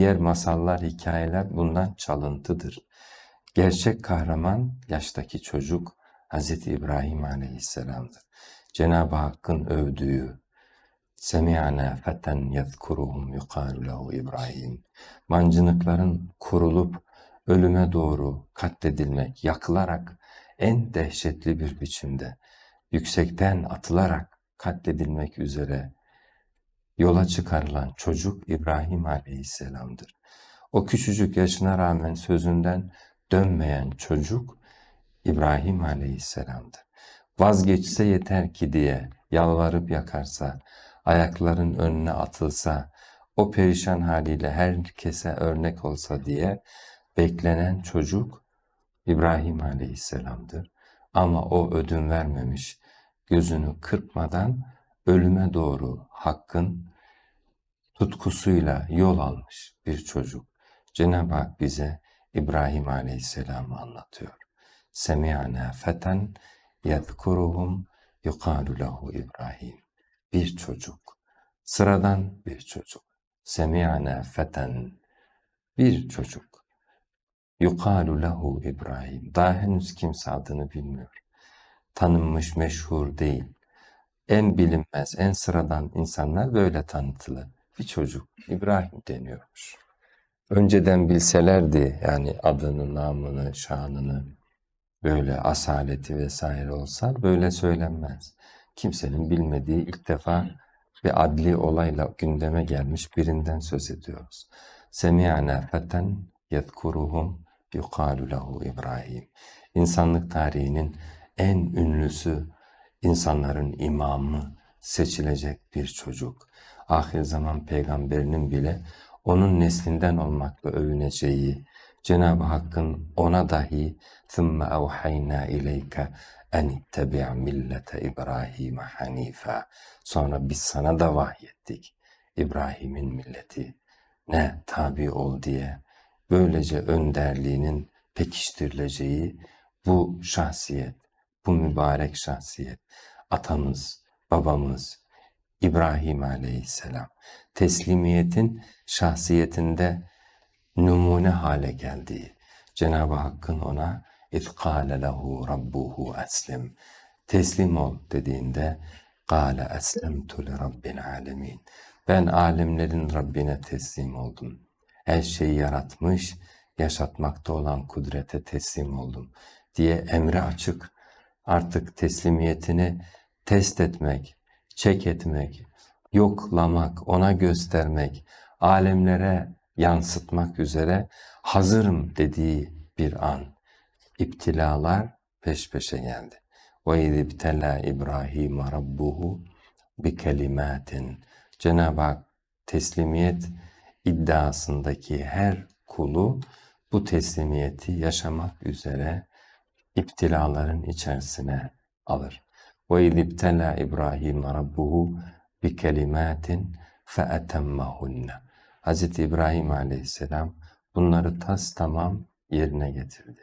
Diğer masallar, hikayeler bundan çalıntıdır. Gerçek kahraman yaştaki çocuk Hz. İbrahim Aleyhisselam'dır. Cenab-ı Hakk'ın övdüğü Semi'ana feten yezkuruhum yukalu lehu İbrahim. Mancınıkların kurulup ölüme doğru katledilmek, yakılarak en dehşetli bir biçimde yüksekten atılarak katledilmek üzere yola çıkarılan çocuk İbrahim Aleyhisselam'dır. O küçücük yaşına rağmen sözünden dönmeyen çocuk İbrahim Aleyhisselam'dır. Vazgeçse yeter ki diye yalvarıp yakarsa, ayakların önüne atılsa, o perişan haliyle herkese örnek olsa diye beklenen çocuk İbrahim Aleyhisselam'dır. Ama o ödün vermemiş, gözünü kırpmadan ölüme doğru Hakk'ın tutkusuyla yol almış bir çocuk. Cenab-ı Hak bize İbrahim Aleyhisselam'ı anlatıyor. Semi'ana feten yezkuruhum yukalu lehu İbrahim. Bir çocuk. Sıradan bir çocuk. Semi'ana feten. Bir çocuk. Yukalu lehu İbrahim. Daha henüz kimse adını bilmiyor. Tanınmış, meşhur değil. En bilinmez, en sıradan insanlar böyle tanıtılır. Bir çocuk İbrahim deniyormuş. Önceden bilselerdi yani adını, namını, şanını, böyle asaleti vesaire olsa böyle söylenmez. Kimsenin bilmediği ilk defa bir adli olayla gündeme gelmiş birinden söz ediyoruz. Semi'ana feten yezkuruhum yukalu lehu İbrahim. İnsanlık tarihinin en ünlüsü, insanların imamı seçilecek bir çocuk. Ahir zaman peygamberinin bile onun neslinden olmakla övüneceği, Cenab-ı Hakk'ın ona dahi ثُمَّ أَوْحَيْنَا اِلَيْكَ اَنِ اتَّبِعْ مِلَّةَ İbrahim hanifa. Sonra biz sana da vahyettik. İbrahim'in milleti ne tabi ol diye. Böylece önderliğinin pekiştirileceği bu şahsiyet, bu mübarek şahsiyet, atamız, babamız, İbrahim aleyhisselam, teslimiyetin şahsiyetinde numune hale geldiği, Cenab-ı Hakk'ın ona اِذْ lehu rabbuhu eslim, teslim ol dediğinde قَالَ أَسْلَمْتُ لِرَبِّ الْعَالَمِينَ Ben alemlerin Rabbine teslim oldum. Her şeyi yaratmış, yaşatmakta olan kudrete teslim oldum diye emre açık. artık teslimiyetini test etmek, çek etmek, yoklamak, ona göstermek, alemlere yansıtmak üzere hazırım dediği bir an. İptilalar peş peşe geldi. Ve izibtela İbrahim rabbuhu bi kelimatin. Cenab-ı Hak teslimiyet iddiasındaki her kulu bu teslimiyeti yaşamak üzere iptilaların içerisine alır. Ve izibtela İbrahim Rabbuhu bi kelimatin fe etemmehunne. Hz. İbrahim aleyhisselam bunları tas tamam yerine getirdi.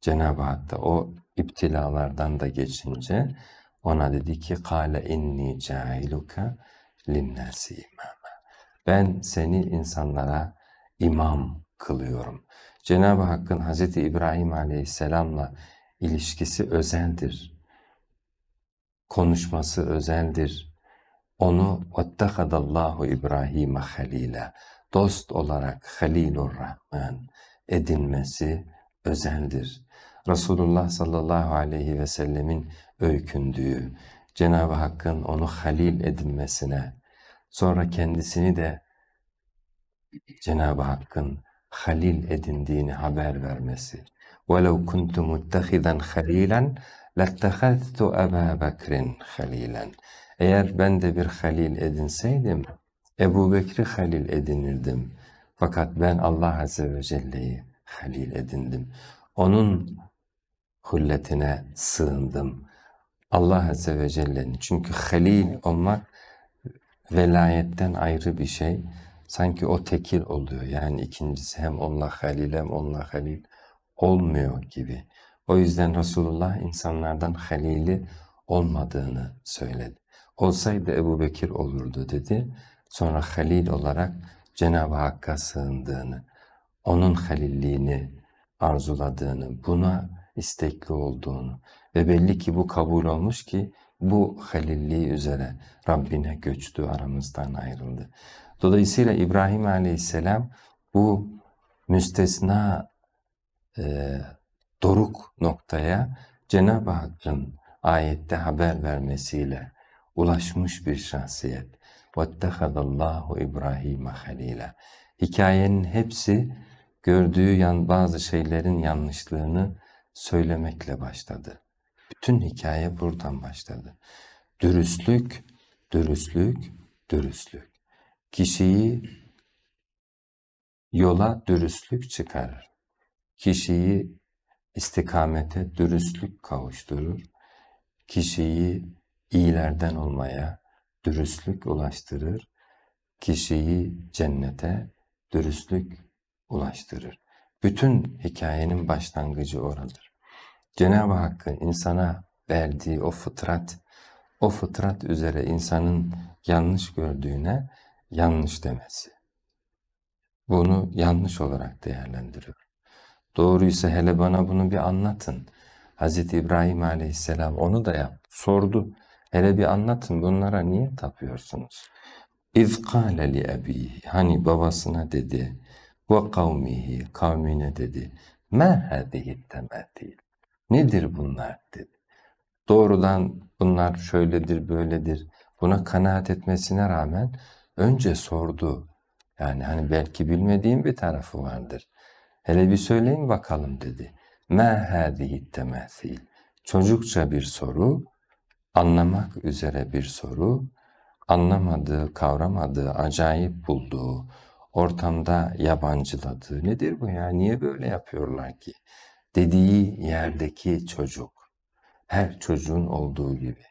Cenab-ı Hak da o iptilalardan da geçince ona dedi ki kâle inni cailuka linnâsi imâme. Ben seni insanlara imam kılıyorum. Cenab-ı Hakk'ın Hz. İbrahim Aleyhisselam'la ilişkisi özeldir. Konuşması özeldir. Onu وَاتَّخَذَ İbrahim'e halila dost olarak Halilur Rahman edinmesi özeldir. Resulullah sallallahu aleyhi ve sellemin öykündüğü, Cenab-ı Hakk'ın onu halil edinmesine, sonra kendisini de Cenab-ı Hakk'ın halil edindiğini haber vermesi. وَلَوْ كُنْتُ مُتَّخِذًا خَلِيلًا لَاتَّخَذْتُ أَبَا بَكْرٍ خَلِيلًا Eğer ben de bir halil edinseydim, Ebu Bekri halil edinirdim. Fakat ben Allah Azze ve Celle'yi halil edindim. Onun hulletine sığındım. Allah Azze ve Celle'nin. Çünkü halil olmak velayetten ayrı bir şey. Sanki o tekil oluyor. Yani ikincisi hem onunla halil hem onunla halil olmuyor gibi. O yüzden Resulullah insanlardan halili olmadığını söyledi. Olsaydı Ebu Bekir olurdu dedi. Sonra halil olarak Cenab-ı Hakk'a sığındığını, onun halilliğini arzuladığını, buna istekli olduğunu ve belli ki bu kabul olmuş ki bu halilliği üzere Rabbine göçtü, aramızdan ayrıldı. Dolayısıyla İbrahim Aleyhisselam bu müstesna e, doruk noktaya Cenab-ı Hakk'ın ayette haber vermesiyle ulaşmış bir şahsiyet. وَاتَّخَذَ اللّٰهُ İbrahim'e halila. Hikayenin hepsi gördüğü yan, bazı şeylerin yanlışlığını söylemekle başladı. Bütün hikaye buradan başladı. Dürüstlük, dürüstlük, dürüstlük. Kişiyi yola dürüstlük çıkarır. Kişiyi istikamete dürüstlük kavuşturur. Kişiyi iyilerden olmaya dürüstlük ulaştırır. Kişiyi cennete dürüstlük ulaştırır. Bütün hikayenin başlangıcı oradır. Cenab-ı Hakk'ın insana verdiği o fıtrat, o fıtrat üzere insanın yanlış gördüğüne yanlış demesi. Bunu yanlış olarak değerlendiriyor. Doğruysa hele bana bunu bir anlatın. Hz. İbrahim aleyhisselam onu da yap, sordu. Hele bir anlatın bunlara niye tapıyorsunuz? İz kâle li hani babasına dedi, ve kavmihi, kavmine dedi, ma hâzihi temâtil. Nedir bunlar dedi. Doğrudan bunlar şöyledir, böyledir. Buna kanaat etmesine rağmen önce sordu. Yani hani belki bilmediğim bir tarafı vardır. Hele bir söyleyin bakalım dedi. Ma hâzihi temâsil. Çocukça bir soru, anlamak üzere bir soru, anlamadığı, kavramadığı, acayip bulduğu, ortamda yabancıladığı nedir bu ya? Niye böyle yapıyorlar ki? Dediği yerdeki çocuk. Her çocuğun olduğu gibi.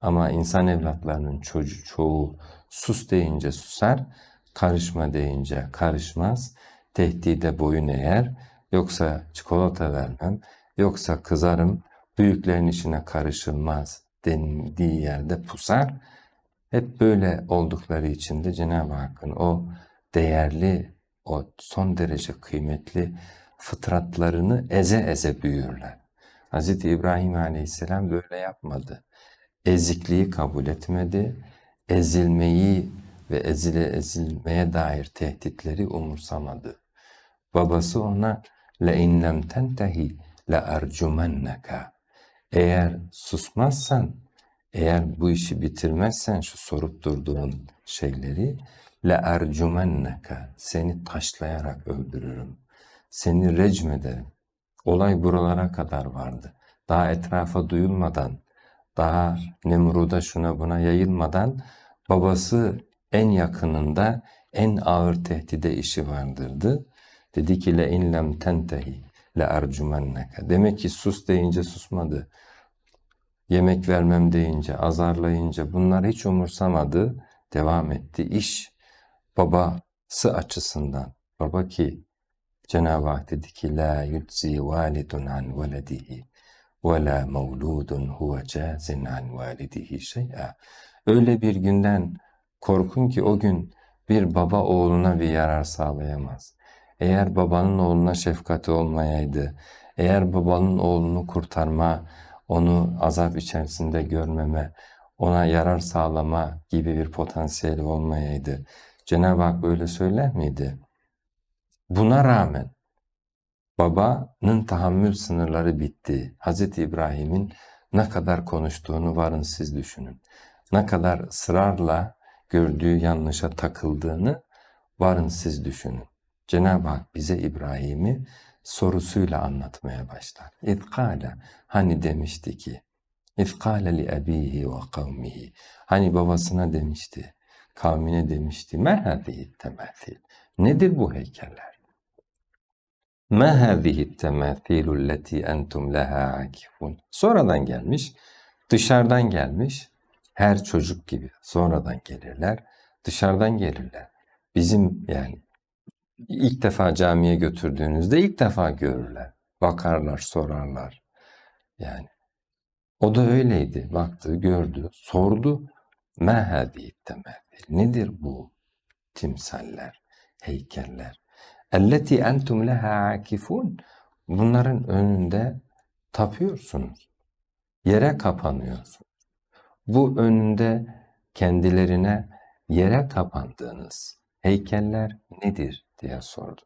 Ama insan evlatlarının çocuğu, çoğu sus deyince susar, karışma deyince karışmaz, tehdide boyun eğer, yoksa çikolata vermem, yoksa kızarım, büyüklerin işine karışılmaz dendiği yerde pusar. Hep böyle oldukları için de Cenab-ı Hakk'ın o değerli, o son derece kıymetli fıtratlarını eze eze büyürler. Hz. İbrahim Aleyhisselam böyle yapmadı Ezikliği kabul etmedi, ezilmeyi ve ezile ezilmeye dair tehditleri umursamadı. Babası ona لَاِنْ لَمْ تَنْتَهِ لَاَرْجُمَنَّكَ Eğer susmazsan, eğer bu işi bitirmezsen şu sorup durduğun şeyleri لَاَرْجُمَنَّكَ Seni taşlayarak öldürürüm. Seni recmederim. Olay buralara kadar vardı. Daha etrafa duyulmadan, daha Nemrud'a şuna buna yayılmadan babası en yakınında en ağır tehdide işi vardırdı. Dedi ki le in lem tentehi le ercumenneke. Demek ki sus deyince susmadı. Yemek vermem deyince, azarlayınca bunlar hiç umursamadı. Devam etti. İş babası açısından. Baba ki Cenab-ı Hak dedi ki la yutzi validun an veledihi la mevludun huve cazin an validihi şey'a. Öyle bir günden korkun ki o gün bir baba oğluna bir yarar sağlayamaz. Eğer babanın oğluna şefkati olmayaydı, eğer babanın oğlunu kurtarma, onu azap içerisinde görmeme, ona yarar sağlama gibi bir potansiyeli olmayaydı. Cenab-ı Hak böyle söyler miydi? Buna rağmen babanın tahammül sınırları bitti. Hz. İbrahim'in ne kadar konuştuğunu varın siz düşünün. Ne kadar ısrarla gördüğü yanlışa takıldığını varın siz düşünün. Cenab-ı Hak bize İbrahim'i sorusuyla anlatmaya başlar. İzkâle hani demişti ki İzkâle li ebihi ve kavmihi hani babasına demişti kavmine demişti me hâzihi temâthil nedir bu heykeller? Ma hâzihi temâthilü leti entum leha akifun sonradan gelmiş dışarıdan gelmiş her çocuk gibi sonradan gelirler dışarıdan gelirler bizim yani ilk defa camiye götürdüğünüzde ilk defa görürler. Bakarlar, sorarlar. Yani o da öyleydi. Baktı, gördü, sordu. Ma hâdî temâthil. Nedir bu timsaller? heykeller. Elleti entum leha akifun. Bunların önünde tapıyorsunuz. Yere kapanıyorsunuz. Bu önünde kendilerine yere kapandığınız heykeller nedir diye sordu.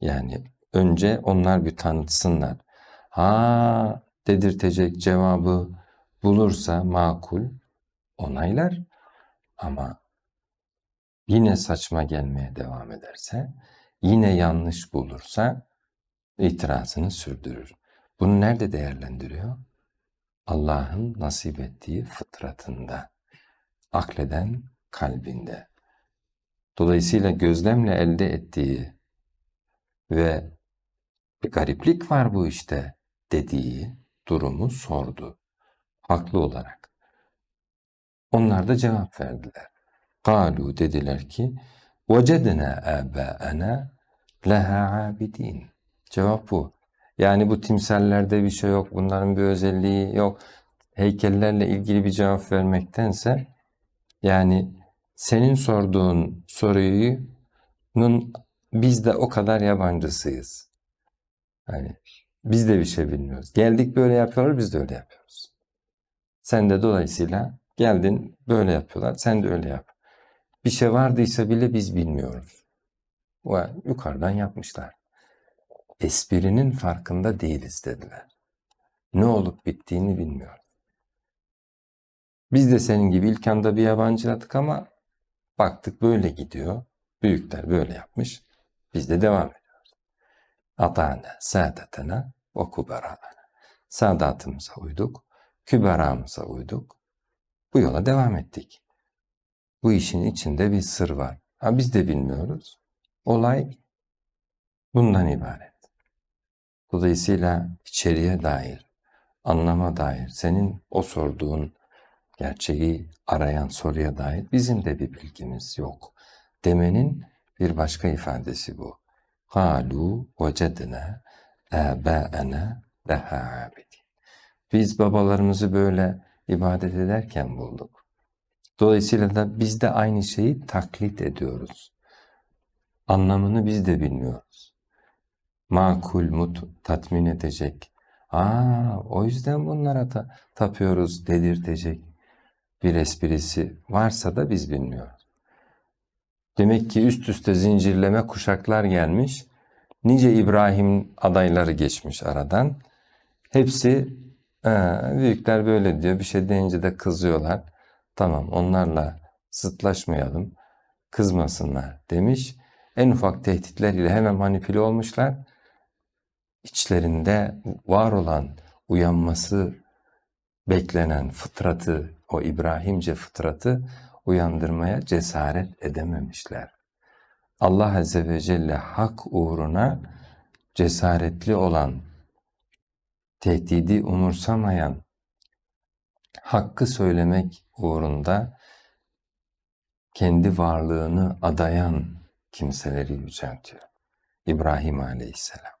Yani önce onlar bir tanıtsınlar. Ha dedirtecek cevabı bulursa makul onaylar ama yine saçma gelmeye devam ederse, yine yanlış bulursa itirazını sürdürür. Bunu nerede değerlendiriyor? Allah'ın nasip ettiği fıtratında, akleden kalbinde. Dolayısıyla gözlemle elde ettiği ve bir gariplik var bu işte dediği durumu sordu. Haklı olarak. Onlar da cevap verdiler. Kalu dediler ki وَجَدْنَا آبَاءَنَا لَهَا عَابِد۪ينَ Cevap bu. Yani bu timsallerde bir şey yok, bunların bir özelliği yok. Heykellerle ilgili bir cevap vermektense yani senin sorduğun soruyunun biz de o kadar yabancısıyız. Yani biz de bir şey bilmiyoruz. Geldik böyle yapıyorlar, biz de öyle yapıyoruz. Sen de dolayısıyla geldin böyle yapıyorlar, sen de öyle yap. Bir şey vardıysa bile biz bilmiyoruz. Ve yukarıdan yapmışlar. Esprinin farkında değiliz dediler. Ne olup bittiğini bilmiyoruz. Biz de senin gibi ilk anda bir yabancıladık ama baktık böyle gidiyor. Büyükler böyle yapmış. Biz de devam ediyoruz. Ata'na, saadetena ve kubera'na. Sadatımıza uyduk, küberamıza uyduk. Bu yola devam ettik. Bu işin içinde bir sır var. Ha biz de bilmiyoruz. Olay bundan ibaret. Dolayısıyla içeriye dair, anlama dair, senin o sorduğun gerçeği arayan soruya dair bizim de bir bilgimiz yok. Demenin bir başka ifadesi bu. Kalu vecedna âbâena leha abidin. Biz babalarımızı böyle ibadet ederken bulduk. Dolayısıyla da biz de aynı şeyi taklit ediyoruz. Anlamını biz de bilmiyoruz. Makul, mut, tatmin edecek. Aa, o yüzden bunlara ta tapıyoruz dedirtecek bir esprisi varsa da biz bilmiyoruz. Demek ki üst üste zincirleme kuşaklar gelmiş. Nice İbrahim adayları geçmiş aradan. Hepsi "Ee, büyükler böyle diyor. Bir şey deyince de kızıyorlar. Tamam onlarla zıtlaşmayalım. Kızmasınlar demiş. En ufak tehditler ile hemen manipüle olmuşlar. İçlerinde var olan uyanması beklenen fıtratı, o İbrahimce fıtratı uyandırmaya cesaret edememişler. Allah Azze ve Celle hak uğruna cesaretli olan, tehdidi umursamayan, hakkı söylemek uğrunda kendi varlığını adayan kimseleri yüceltiyor. İbrahim Aleyhisselam.